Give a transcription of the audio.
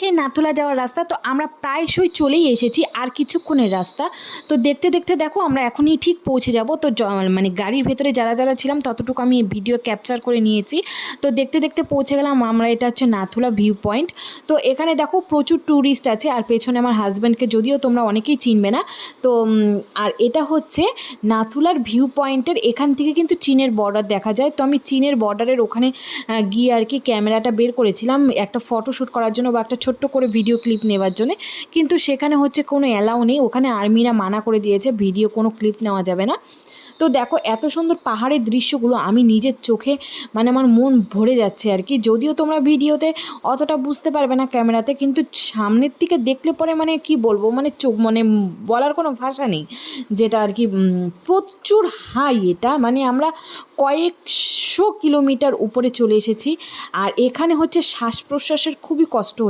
সেই নাথুলা যাওয়ার রাস্তা, তো আমরা প্রায়শই চলেই এসেছি আর কিছুক্ষণের রাস্তা। তো দেখতে দেখতে দেখো, আমরা এখনই ঠিক পৌঁছে যাব। তো মানে গাড়ির ভেতরে যারা যারা ছিলাম, ততটুকু আমি ভিডিও ক্যাপচার করে নিয়েছি। তো দেখতে দেখতে পৌঁছে গেলাম, আমরা এটা হচ্ছে নাথুলা ভিউ পয়েন্ট তো এখানে দেখো প্রচুর ট্যুরিস্ট আছে, আর পেছনে আমার হাজব্যান্ডকে যদিও তোমরা অনেকেই চিনবে না, তো আর এটা হচ্ছে নাথুলার ভিউ পয়েন্টের এখান থেকে কিন্তু চীনের বর্ডার দেখা যায়। তো আমি চীনের বর্ডারের ওখানে গিয়ে আর কি ক্যামেরাটা বের করেছিলাম, একটা ফটো শ্যুট করার জন্য বা একটা ছোট্ট করে ভিডিও ক্লিপ নেওয়ার জন্য। কিন্তু সেখানে হচ্ছে কোনো অ্যালাউ নেই। ওখানে আর্মিরা মানা করে দিয়েছে ভিডিও কোনো ক্লিপ নেওয়া যাবে না। তো দেখো, এত সুন্দর পাহাড়ের দৃশ্যগুলো আমি নিজের চোখে মানে আমার মন ভরে যাচ্ছে আর কি। যদিও তোমরা ভিডিওতে অতটা বুঝতে পারবে না ক্যামেরাতে কিন্তু সামনের দিকে দেখলে পরে মানে কি বলব মানে চোখ মানে বলার কোনো ভাষা নেই। যেটা আর কি প্রচুর হাই এটা। মানে আমরা কয়েকশো কিলোমিটার উপরে চলে এসেছি। আর এখানে হচ্ছে শ্বাস প্রশ্বাসের খুবই কষ্ট